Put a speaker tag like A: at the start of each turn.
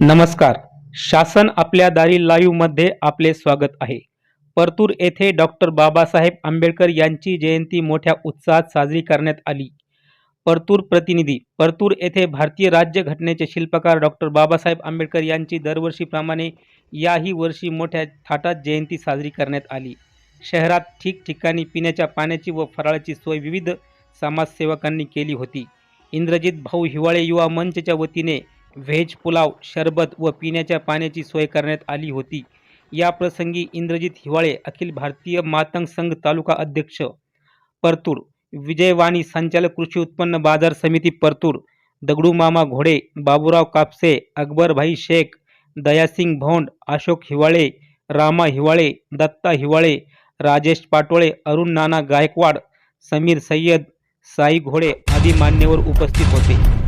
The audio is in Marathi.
A: नमस्कार. शासन आपल्या दारी लाईव्हमध्ये आपले स्वागत आहे. परतूर येथे डॉक्टर बाबासाहेब आंबेडकर यांची जयंती मोठ्या उत्साहात साजरी करण्यात आली. परतूर प्रतिनिधी परतूर येथे भारतीय राज्यघटनेचे शिल्पकार डॉक्टर बाबासाहेब आंबेडकर यांची दरवर्षीप्रमाणे याही वर्षी मोठ्या थाटात जयंती साजरी करण्यात आली. शहरात ठिकठिकाणी पिण्याच्या पाण्याची व फराळाची सोय विविध समाजसेवकांनी केली होती. इंद्रजित भाऊ हिवाळे युवा मंचच्या वतीने व्हेज पुलाव शरबत व पिण्याच्या पाण्याची सोय करण्यात आली होती. या प्रसंगी इंद्रजित हिवाळे अखिल भारतीय मातंग संघ तालुका अध्यक्ष परतूर विजयवाणी संचालक कृषी उत्पन्न बाजार समिती परतूर दगडू मामा घोडे बाबूराव कापसे अकबरभाई शेख दयासिंग भोंड अशोक हिवाळे रामा हिवाळे दत्ता हिवाळे राजेश पाटोळे अरुण नाना गायकवाड समीर सय्यद साई घोडे आदी मान्यवर उपस्थित होते.